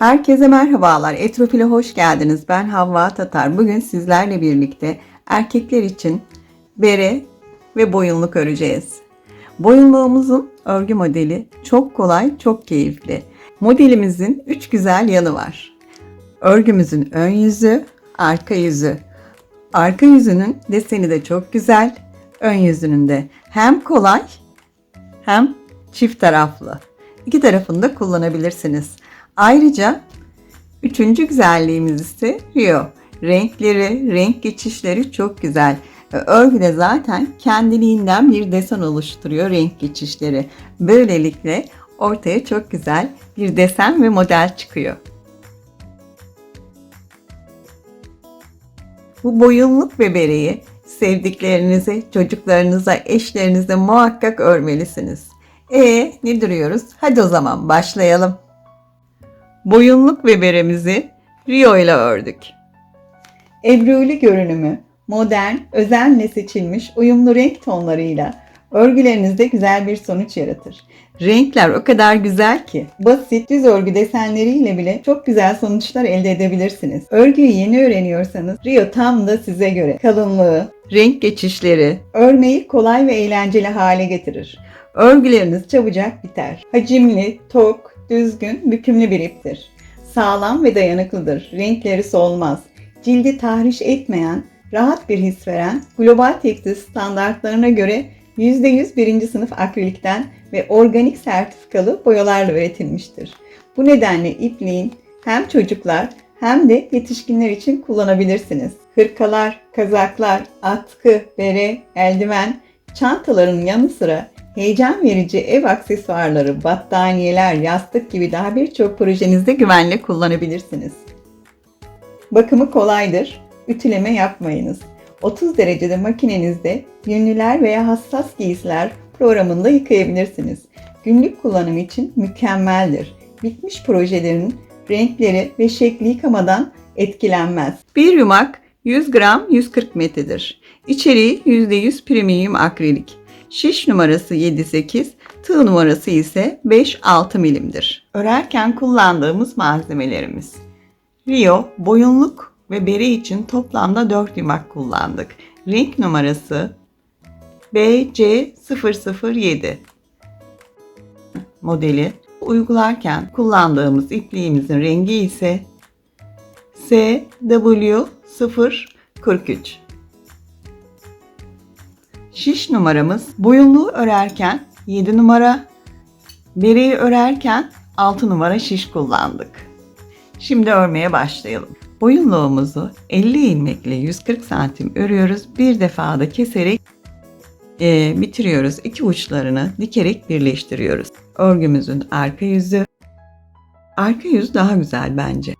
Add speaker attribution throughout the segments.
Speaker 1: Herkese merhabalar. Etrofil'e hoş geldiniz. Ben Havva Tatar. Bugün sizlerle birlikte erkekler için bere ve boyunluk öreceğiz. Boyunluğumuzun örgü modeli çok kolay, çok keyifli. Modelimizin üç güzel yanı var. Örgümüzün ön yüzü, arka yüzü. Arka yüzünün deseni de çok güzel. Ön yüzünün de hem kolay hem çift taraflı. İki tarafını da kullanabilirsiniz. Ayrıca üçüncü güzelliğimiz ise Rio. Renkleri, renk geçişleri çok güzel. Ve Örgüde zaten kendiliğinden bir desen oluşturuyor renk geçişleri. Böylelikle ortaya çok güzel bir desen ve model çıkıyor. Bu boyunluk ve bereyi sevdiklerinize, çocuklarınıza, eşlerinize muhakkak örmelisiniz. E ne duruyoruz? Hadi o zaman başlayalım. Boyunluk ve Rio ile ördük. Ebruli görünümü, modern, özenle seçilmiş uyumlu renk tonlarıyla örgülerinizde güzel bir sonuç yaratır. Renkler o kadar güzel ki basit düz örgü desenleriyle bile çok güzel sonuçlar elde edebilirsiniz. Örgüyü yeni öğreniyorsanız Rio tam da size göre. Kalınlığı, renk geçişleri, örmeyi kolay ve eğlenceli hale getirir. Örgüleriniz çabucak biter. Hacimli, tok, düzgün, bükümlü bir iptir. Sağlam ve dayanıklıdır. Renkleri solmaz. Cildi tahriş etmeyen, rahat bir his veren, global tekstil standartlarına göre %100 birinci sınıf akrilikten ve organik sertifikalı boyalarla üretilmiştir. Bu nedenle ipliğin hem çocuklar hem de yetişkinler için kullanabilirsiniz. Hırkalar, kazaklar, atkı, bere, eldiven, çantaların yanı sıra heyecan verici ev aksesuarları, battaniyeler, yastık gibi daha birçok projenizde güvenle kullanabilirsiniz. Bakımı kolaydır. Ütüleme yapmayınız. 30 derecede makinenizde yünlüler veya hassas giysiler programında yıkayabilirsiniz. Günlük kullanım için mükemmeldir. Bitmiş projelerin renkleri ve şekli yıkamadan etkilenmez. Bir yumak 100 gram 140 metredir. İçeriği %100 premium akrilik. Şiş numarası 7-8, tığ numarası ise 5-6 milimdir. Örerken kullandığımız malzemelerimiz. Rio boyunluk ve bere için toplamda 4 yumak kullandık. Renk numarası BC007 modeli. Uygularken kullandığımız ipliğimizin rengi ise SW043. Şiş numaramız boyunluğu örerken 7 numara, bereyi örerken 6 numara şiş kullandık. Şimdi örmeye başlayalım. Boyunluğumuzu 50 ilmekle 140 santim örüyoruz. Bir defada keserek e, bitiriyoruz. İki uçlarını dikerek birleştiriyoruz. Örgümüzün arka yüzü. Arka yüz daha güzel bence.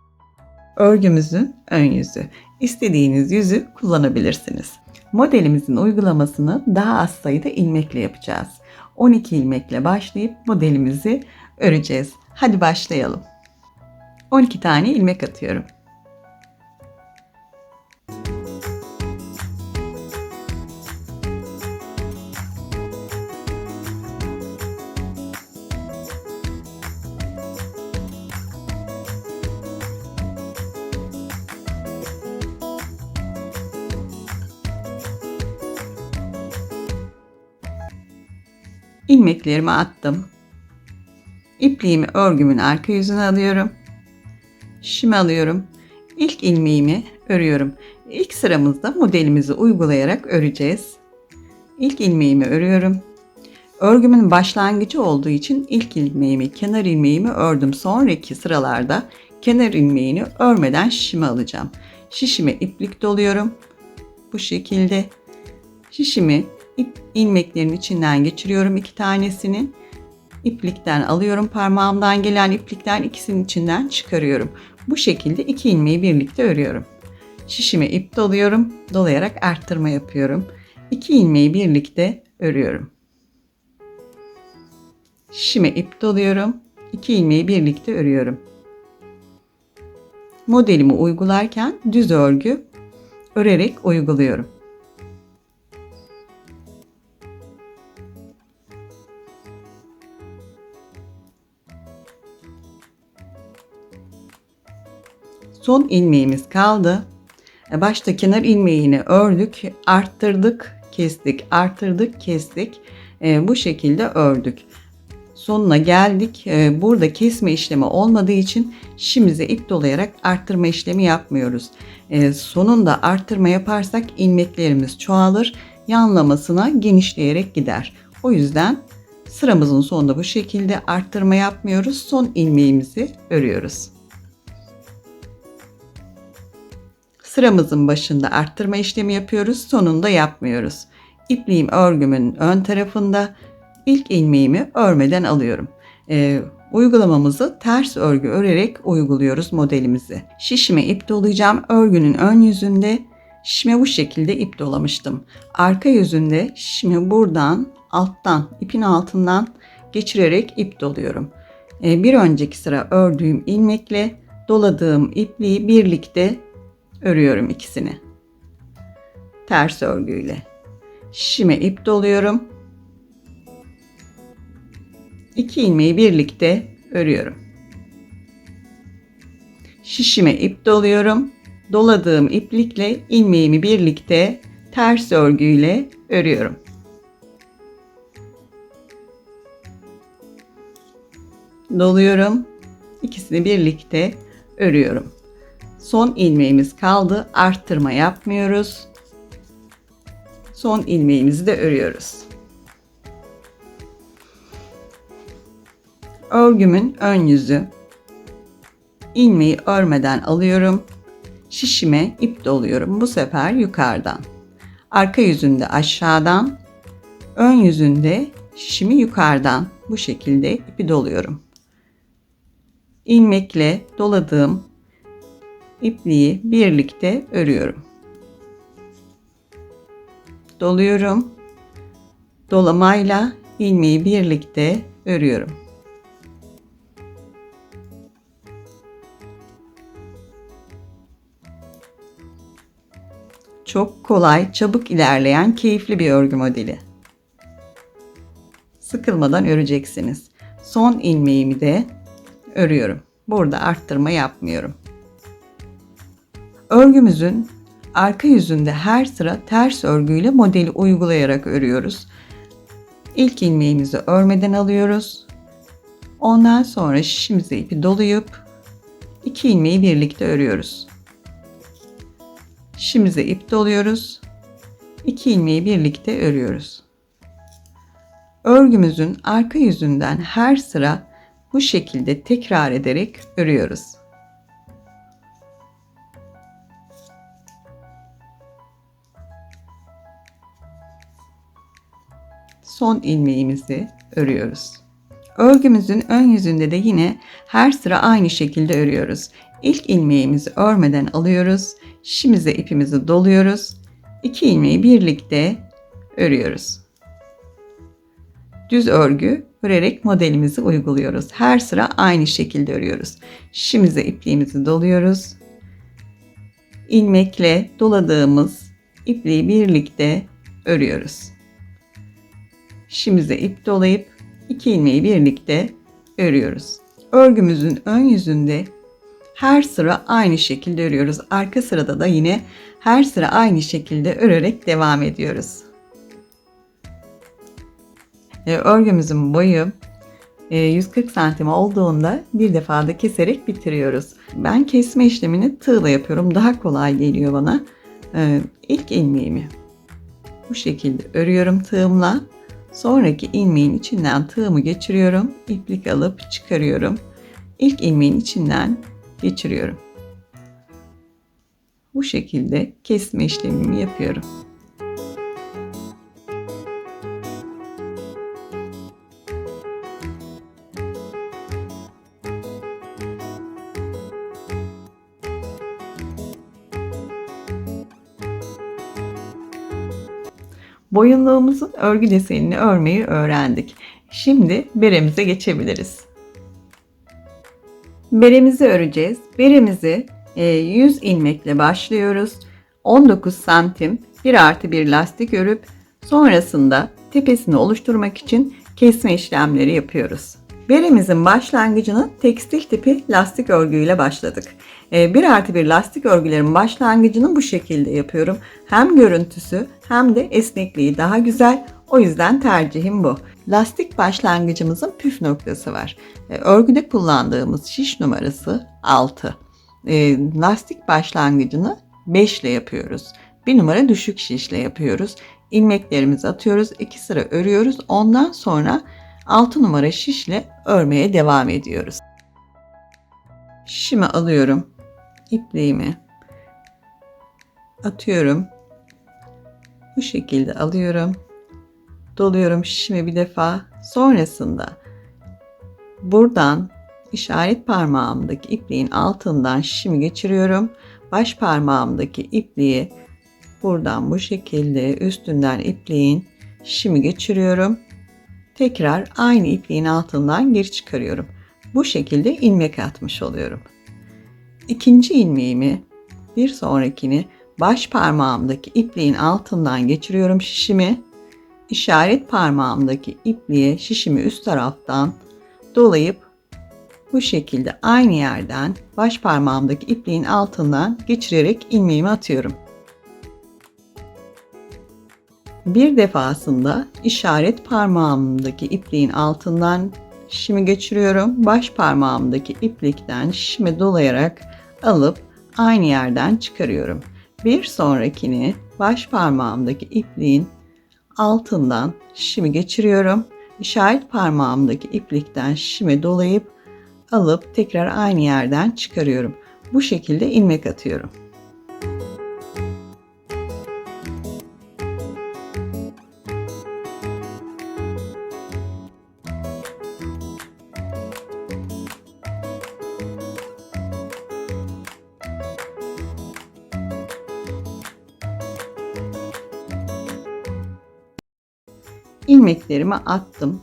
Speaker 1: Örgümüzün ön yüzü. İstediğiniz yüzü kullanabilirsiniz. Modelimizin uygulamasını daha az sayıda ilmekle yapacağız. 12 ilmekle başlayıp modelimizi öreceğiz. Hadi başlayalım. 12 tane ilmek atıyorum. İlmeklerimi attım. İpliğimi örgümün arka yüzüne alıyorum. Şişimi alıyorum. İlk ilmeğimi örüyorum. İlk sıramızda modelimizi uygulayarak öreceğiz. İlk ilmeğimi örüyorum. Örgümün başlangıcı olduğu için ilk ilmeğimi, kenar ilmeğimi ördüm. Sonraki sıralarda kenar ilmeğini örmeden şişimi alacağım. Şişime iplik doluyorum. Bu şekilde şişimi ip ilmeklerin içinden geçiriyorum iki tanesini. İplikten alıyorum parmağımdan gelen iplikten ikisinin içinden çıkarıyorum. Bu şekilde iki ilmeği birlikte örüyorum. Şişime ip doluyorum. Dolayarak arttırma yapıyorum. İki ilmeği birlikte örüyorum. Şişime ip doluyorum. İki ilmeği birlikte örüyorum. Modelimi uygularken düz örgü örerek uyguluyorum. Son ilmeğimiz kaldı. E, Başta kenar ilmeğini ördük, arttırdık, kestik, arttırdık, kestik. E, bu şekilde ördük. Sonuna geldik. E, burada kesme işlemi olmadığı için şişimize ip dolayarak arttırma işlemi yapmıyoruz. Sonunda arttırma yaparsak ilmeklerimiz çoğalır, yanlamasına genişleyerek gider. O yüzden sıramızın sonunda bu şekilde arttırma yapmıyoruz. Son ilmeğimizi örüyoruz. Sıramızın başında arttırma işlemi yapıyoruz, sonunda yapmıyoruz. İpliğim örgümün ön tarafında ilk ilmeğimi örmeden alıyorum. Ee, uygulamamızı ters örgü örerek uyguluyoruz modelimizi. Şişime ip dolayacağım. Örgünün ön yüzünde şişime bu şekilde ip dolamıştım. Arka yüzünde şişimi buradan alttan ipin altından geçirerek ip doluyorum. Ee, bir önceki sıra ördüğüm ilmekle doladığım ipliği birlikte örüyorum ikisini. Ters örgüyle. Şişime ip doluyorum. İki ilmeği birlikte örüyorum. Şişime ip doluyorum. Doladığım iplikle ilmeğimi birlikte ters örgüyle örüyorum. Doluyorum. İkisini birlikte örüyorum. Son ilmeğimiz kaldı. Arttırma yapmıyoruz. Son ilmeğimizi de örüyoruz. Örgümün ön yüzü. ilmeği örmeden alıyorum. Şişime ip doluyorum. Bu sefer yukarıdan. Arka yüzünde aşağıdan. Ön yüzünde şişimi yukarıdan bu şekilde ipi doluyorum. İlmekle doladığım ipliği birlikte örüyorum. Doluyorum. Dolamayla ilmeği birlikte örüyorum. Çok kolay, çabuk ilerleyen keyifli bir örgü modeli. Sıkılmadan öreceksiniz. Son ilmeğimi de örüyorum. Burada arttırma yapmıyorum. Örgümüzün arka yüzünde her sıra ters örgüyle modeli uygulayarak örüyoruz. İlk ilmeğimizi örmeden alıyoruz. Ondan sonra şişimize ipi dolayıp iki ilmeği birlikte örüyoruz. Şişimize ip doluyoruz. İki ilmeği birlikte örüyoruz. Örgümüzün arka yüzünden her sıra bu şekilde tekrar ederek örüyoruz. Son ilmeğimizi örüyoruz. Örgümüzün ön yüzünde de yine her sıra aynı şekilde örüyoruz. İlk ilmeğimizi örmeden alıyoruz. Şişimize ipimizi doluyoruz. İki ilmeği birlikte örüyoruz. Düz örgü örerek modelimizi uyguluyoruz. Her sıra aynı şekilde örüyoruz. Şişimize ipliğimizi doluyoruz. İlmekle doladığımız ipliği birlikte örüyoruz. Şişimize ip dolayıp iki ilmeği birlikte örüyoruz. Örgümüzün ön yüzünde her sıra aynı şekilde örüyoruz. Arka sırada da yine her sıra aynı şekilde örerek devam ediyoruz. Örgümüzün boyu 140 e, santim olduğunda bir defada keserek bitiriyoruz. Ben kesme işlemini tığla yapıyorum. Daha kolay geliyor bana. E, ilk ilmeğimi bu şekilde örüyorum tığımla. Sonraki ilmeğin içinden tığımı geçiriyorum. iplik alıp çıkarıyorum. İlk ilmeğin içinden geçiriyorum. Bu şekilde kesme işlemimi yapıyorum. Boyunluğumuzun örgü desenini örmeyi öğrendik. Şimdi beremize geçebiliriz. Beremizi öreceğiz. Beremizi 100 e, ilmekle başlıyoruz. 19 santim 1 artı 1 lastik örüp sonrasında tepesini oluşturmak için kesme işlemleri yapıyoruz. Beremizin başlangıcını tekstil tipi lastik örgüyle başladık. Ee, Bir artı bir lastik örgülerin başlangıcını bu şekilde yapıyorum. Hem görüntüsü hem de esnekliği daha güzel. O yüzden tercihim bu. Lastik başlangıcımızın püf noktası var. Ee, Örgüde kullandığımız şiş numarası 6. Ee, Lastik başlangıcını 5 ile yapıyoruz. Bir numara düşük şişle yapıyoruz. İlmeklerimizi atıyoruz. 2 sıra örüyoruz. Ondan sonra 6 numara şişle örmeye devam ediyoruz. Şişimi alıyorum. ipliğimi atıyorum. Bu şekilde alıyorum. Doluyorum şişimi bir defa. Sonrasında buradan işaret parmağımdaki ipliğin altından şişimi geçiriyorum. Baş parmağımdaki ipliği buradan bu şekilde üstünden ipliğin şişimi geçiriyorum. Tekrar aynı ipliğin altından geri çıkarıyorum. Bu şekilde ilmek atmış oluyorum. İkinci ilmeğimi bir sonrakini baş parmağımdaki ipliğin altından geçiriyorum şişimi. İşaret parmağımdaki ipliğe şişimi üst taraftan dolayıp bu şekilde aynı yerden baş parmağımdaki ipliğin altından geçirerek ilmeğimi atıyorum. Bir defasında işaret parmağımdaki ipliğin altından şişimi geçiriyorum. Baş parmağımdaki iplikten şişimi dolayarak alıp aynı yerden çıkarıyorum. Bir sonrakini baş parmağımdaki ipliğin altından şişimi geçiriyorum. İşaret parmağımdaki iplikten şişimi dolayıp alıp tekrar aynı yerden çıkarıyorum. Bu şekilde ilmek atıyorum. İlmeklerimi attım.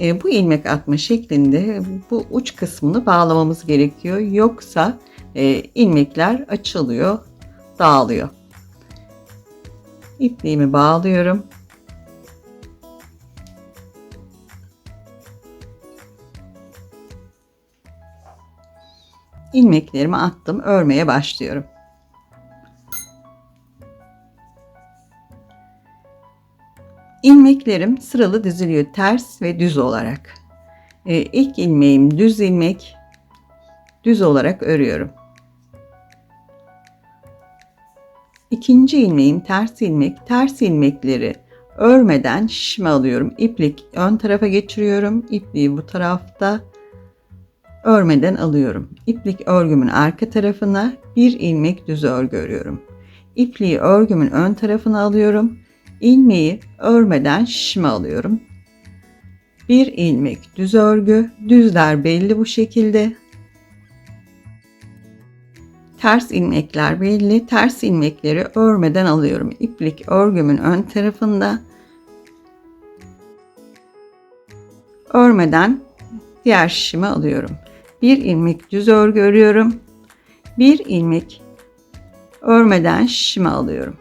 Speaker 1: E, bu ilmek atma şeklinde bu uç kısmını bağlamamız gerekiyor. Yoksa e, ilmekler açılıyor, dağılıyor. İpliğimi bağlıyorum. ilmeklerimi attım, örmeye başlıyorum. İlmeklerim sıralı diziliyor ters ve düz olarak. Ee, ilk ilmeğim düz ilmek, düz olarak örüyorum. İkinci ilmeğim ters ilmek, ters ilmekleri örmeden şişme alıyorum. İplik ön tarafa geçiriyorum. İpliği bu tarafta örmeden alıyorum. İplik örgümün arka tarafına bir ilmek düz örgü örüyorum. İpliği örgümün ön tarafına alıyorum ilmeği örmeden şişme alıyorum. Bir ilmek düz örgü, düzler belli bu şekilde. Ters ilmekler belli, ters ilmekleri örmeden alıyorum. İplik örgümün ön tarafında. Örmeden diğer şişimi alıyorum. Bir ilmek düz örgü örüyorum. Bir ilmek örmeden şişimi alıyorum.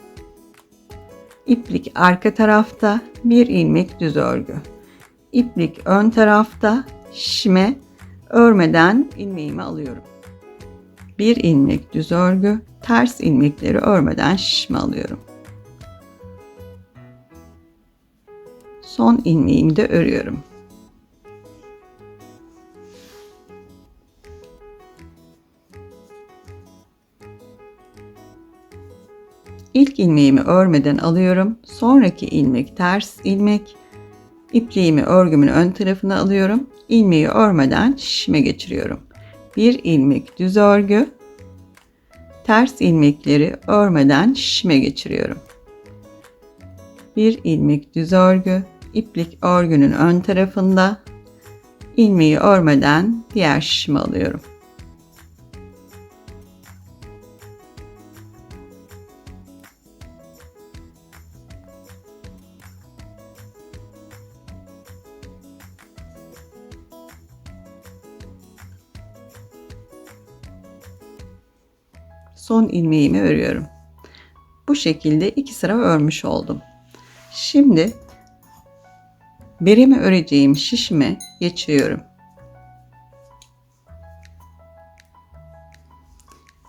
Speaker 1: İplik arka tarafta, bir ilmek düz örgü. İplik ön tarafta, şişime örmeden ilmeğimi alıyorum. Bir ilmek düz örgü, ters ilmekleri örmeden şişme alıyorum. Son ilmeğimi de örüyorum. İlk ilmeğimi örmeden alıyorum. Sonraki ilmek ters ilmek. İpliğimi örgümün ön tarafına alıyorum. İlmeği örmeden şişime geçiriyorum. Bir ilmek düz örgü. Ters ilmekleri örmeden şişime geçiriyorum. Bir ilmek düz örgü. İplik örgünün ön tarafında. ilmeği örmeden diğer şişime alıyorum. son ilmeğimi örüyorum. Bu şekilde iki sıra örmüş oldum. Şimdi beremi öreceğim şişime geçiyorum.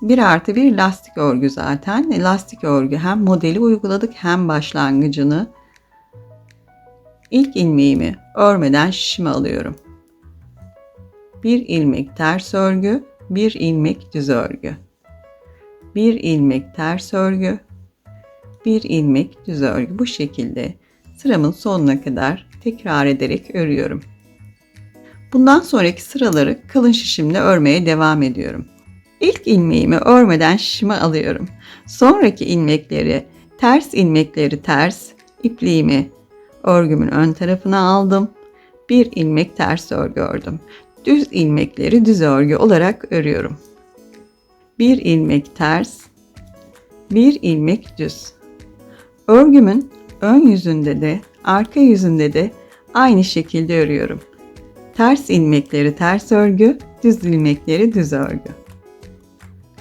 Speaker 1: 1 artı 1 lastik örgü zaten. E, lastik örgü hem modeli uyguladık hem başlangıcını. İlk ilmeğimi örmeden şişime alıyorum. 1 ilmek ters örgü, 1 ilmek düz örgü. Bir ilmek ters örgü, bir ilmek düz örgü. Bu şekilde sıramın sonuna kadar tekrar ederek örüyorum. Bundan sonraki sıraları kalın şişimle örmeye devam ediyorum. İlk ilmeğimi örmeden şişime alıyorum. Sonraki ilmekleri, ters ilmekleri ters, ipliğimi örgümün ön tarafına aldım. Bir ilmek ters örgü ördüm. Düz ilmekleri düz örgü olarak örüyorum. Bir ilmek ters, bir ilmek düz. Örgümün ön yüzünde de arka yüzünde de aynı şekilde örüyorum. Ters ilmekleri ters örgü, düz ilmekleri düz örgü.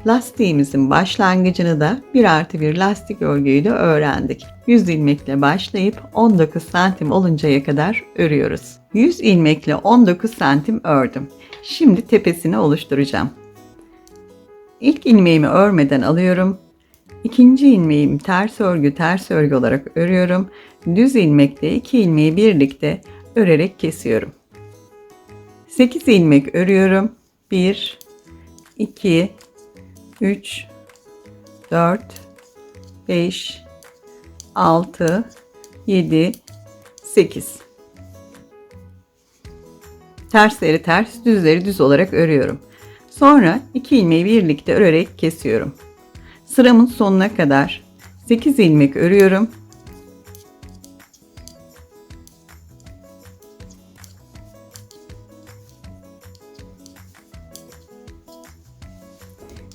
Speaker 1: Lastiğimizin başlangıcını da 1 artı 1 lastik örgüyle öğrendik. 100 ilmekle başlayıp 19 santim oluncaya kadar örüyoruz. 100 ilmekle 19 santim ördüm. Şimdi tepesini oluşturacağım. İlk ilmeğimi örmeden alıyorum. İkinci ilmeğimi ters örgü ters örgü olarak örüyorum. Düz ilmekle iki ilmeği birlikte örerek kesiyorum. 8 ilmek örüyorum. 1 2 3 4 5 6 7 8 Tersleri ters, düzleri düz olarak örüyorum. Sonra iki ilmeği birlikte örerek kesiyorum. Sıramın sonuna kadar 8 ilmek örüyorum.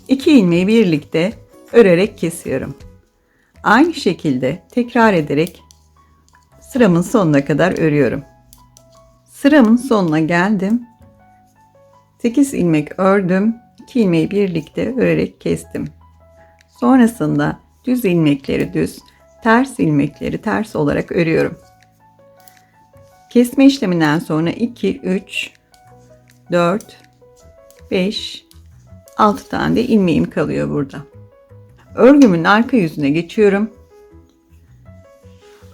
Speaker 1: İki ilmeği birlikte örerek kesiyorum. Aynı şekilde tekrar ederek sıramın sonuna kadar örüyorum. Sıramın sonuna geldim. 8 ilmek ördüm. 2 ilmeği birlikte örerek kestim. Sonrasında düz ilmekleri düz, ters ilmekleri ters olarak örüyorum. Kesme işleminden sonra 2, 3, 4, 5, 6 tane de ilmeğim kalıyor burada. Örgümün arka yüzüne geçiyorum.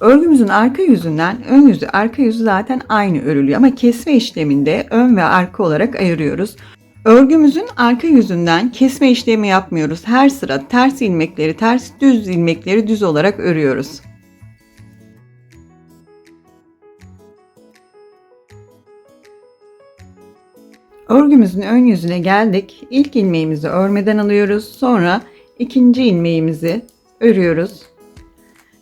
Speaker 1: Örgümüzün arka yüzünden ön yüzü arka yüzü zaten aynı örülüyor ama kesme işleminde ön ve arka olarak ayırıyoruz. Örgümüzün arka yüzünden kesme işlemi yapmıyoruz. Her sıra ters ilmekleri ters, düz ilmekleri düz olarak örüyoruz. Örgümüzün ön yüzüne geldik. İlk ilmeğimizi örmeden alıyoruz. Sonra ikinci ilmeğimizi örüyoruz.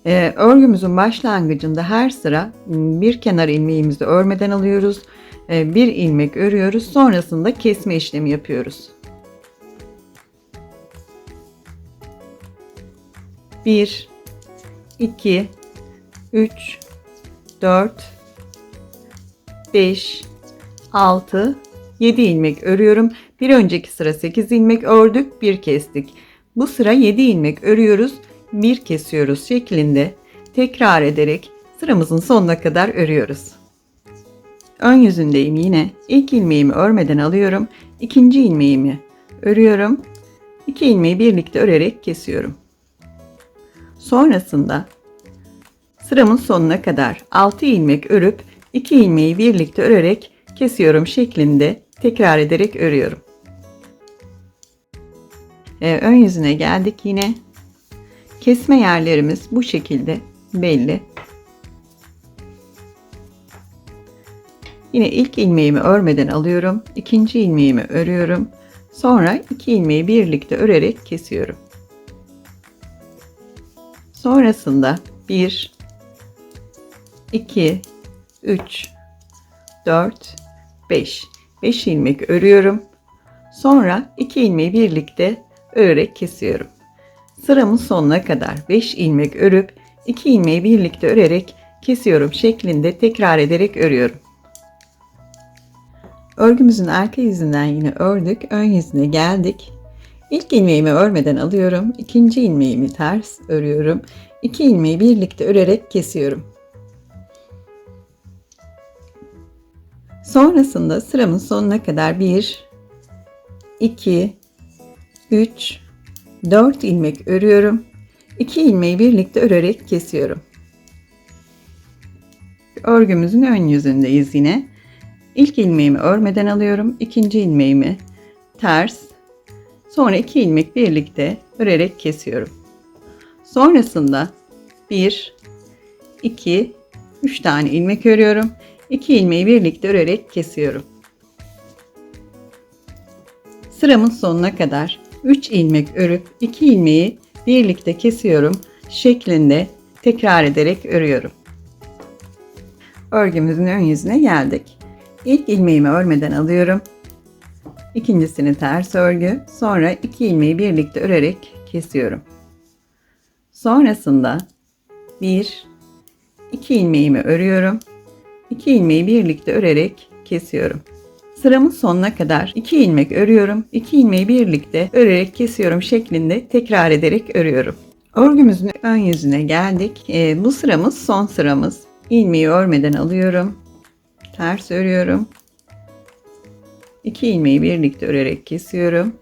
Speaker 1: Ee, örgümüzün başlangıcında her sıra bir kenar ilmeğimizi örmeden alıyoruz. Ee, bir ilmek örüyoruz. Sonrasında kesme işlemi yapıyoruz. Bir, iki, üç, dört, beş, altı, 7 ilmek örüyorum. Bir önceki sıra 8 ilmek ördük, bir kestik. Bu sıra 7 ilmek örüyoruz, bir kesiyoruz şeklinde tekrar ederek sıramızın sonuna kadar örüyoruz. Ön yüzündeyim yine. İlk ilmeğimi örmeden alıyorum. ikinci ilmeğimi örüyorum. 2 ilmeği birlikte örerek kesiyorum. Sonrasında sıramın sonuna kadar 6 ilmek örüp 2 ilmeği birlikte örerek kesiyorum şeklinde tekrar ederek örüyorum. Ee, ön yüzüne geldik yine. Kesme yerlerimiz bu şekilde belli. Yine ilk ilmeğimi örmeden alıyorum. ikinci ilmeğimi örüyorum. Sonra iki ilmeği birlikte örerek kesiyorum. Sonrasında 1 2 3 4 5 5 ilmek örüyorum. Sonra 2 ilmeği birlikte örerek kesiyorum. Sıramın sonuna kadar 5 ilmek örüp 2 ilmeği birlikte örerek kesiyorum şeklinde tekrar ederek örüyorum. Örgümüzün arka yüzünden yine ördük. Ön yüzüne geldik. İlk ilmeğimi örmeden alıyorum. ikinci ilmeğimi ters örüyorum. 2 ilmeği birlikte örerek kesiyorum. Sonrasında sıramın sonuna kadar 1, 2, 3 4 ilmek örüyorum. 2 ilmeği birlikte örerek kesiyorum. Örgümüzün ön yüzündeyiz yine. İlk ilmeğimi örmeden alıyorum. ikinci ilmeğimi ters. Sonra iki ilmek birlikte örerek kesiyorum. Sonrasında 1 2 3 tane ilmek örüyorum. 2 ilmeği birlikte örerek kesiyorum. Sıramın sonuna kadar 3 ilmek örüp 2 ilmeği birlikte kesiyorum şeklinde tekrar ederek örüyorum. Örgümüzün ön yüzüne geldik. İlk ilmeğimi örmeden alıyorum. İkincisini ters örgü, sonra iki ilmeği birlikte örerek kesiyorum. Sonrasında 1 2 ilmeğimi örüyorum. 2 ilmeği birlikte örerek kesiyorum. Sıramın sonuna kadar 2 ilmek örüyorum. 2 ilmeği birlikte örerek kesiyorum şeklinde tekrar ederek örüyorum. Örgümüzün ön yüzüne geldik. Ee, bu sıramız son sıramız. İlmeği örmeden alıyorum. Ters örüyorum. 2 ilmeği birlikte örerek kesiyorum.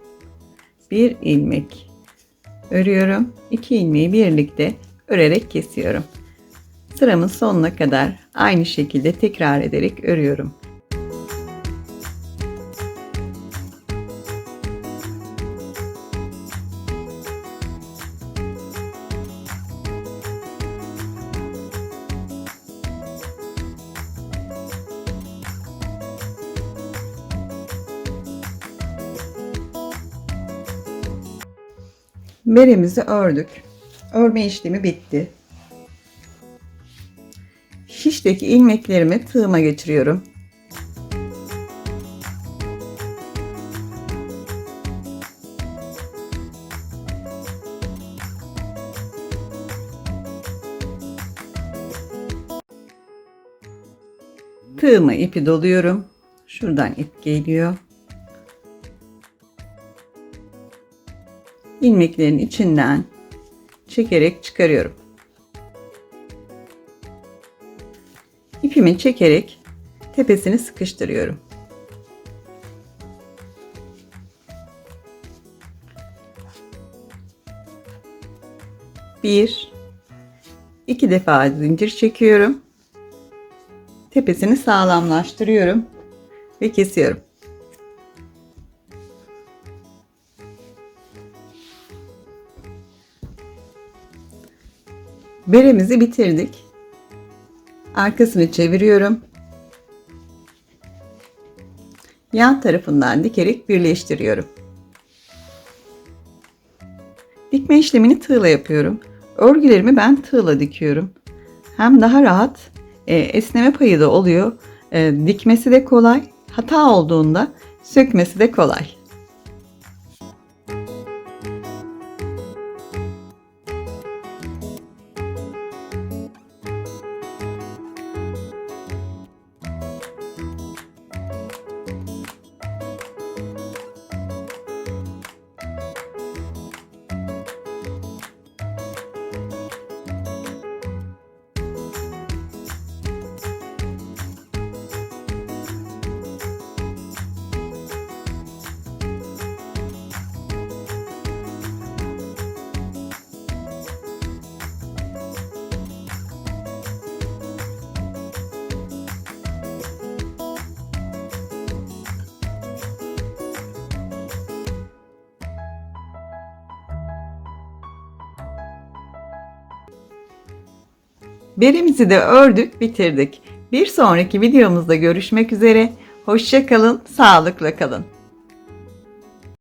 Speaker 1: 1 ilmek örüyorum. 2 ilmeği birlikte örerek kesiyorum. Sıramın sonuna kadar aynı şekilde tekrar ederek örüyorum. Beremizi ördük. Örme işlemi bitti. Şişteki ilmeklerimi tığıma geçiriyorum. Tığıma ipi doluyorum. Şuradan ip geliyor. İlmeklerin içinden çekerek çıkarıyorum. İpimi çekerek tepesini sıkıştırıyorum. Bir, iki defa zincir çekiyorum. Tepesini sağlamlaştırıyorum ve kesiyorum. Beremizi bitirdik. Arkasını çeviriyorum. Yan tarafından dikerek birleştiriyorum. Dikme işlemini tığla yapıyorum. Örgülerimi ben tığla dikiyorum. Hem daha rahat, e, esneme payı da oluyor. E, dikmesi de kolay. Hata olduğunda sökmesi de kolay. Berimizi de ördük, bitirdik. Bir sonraki videomuzda görüşmek üzere. Hoşça kalın, sağlıkla kalın.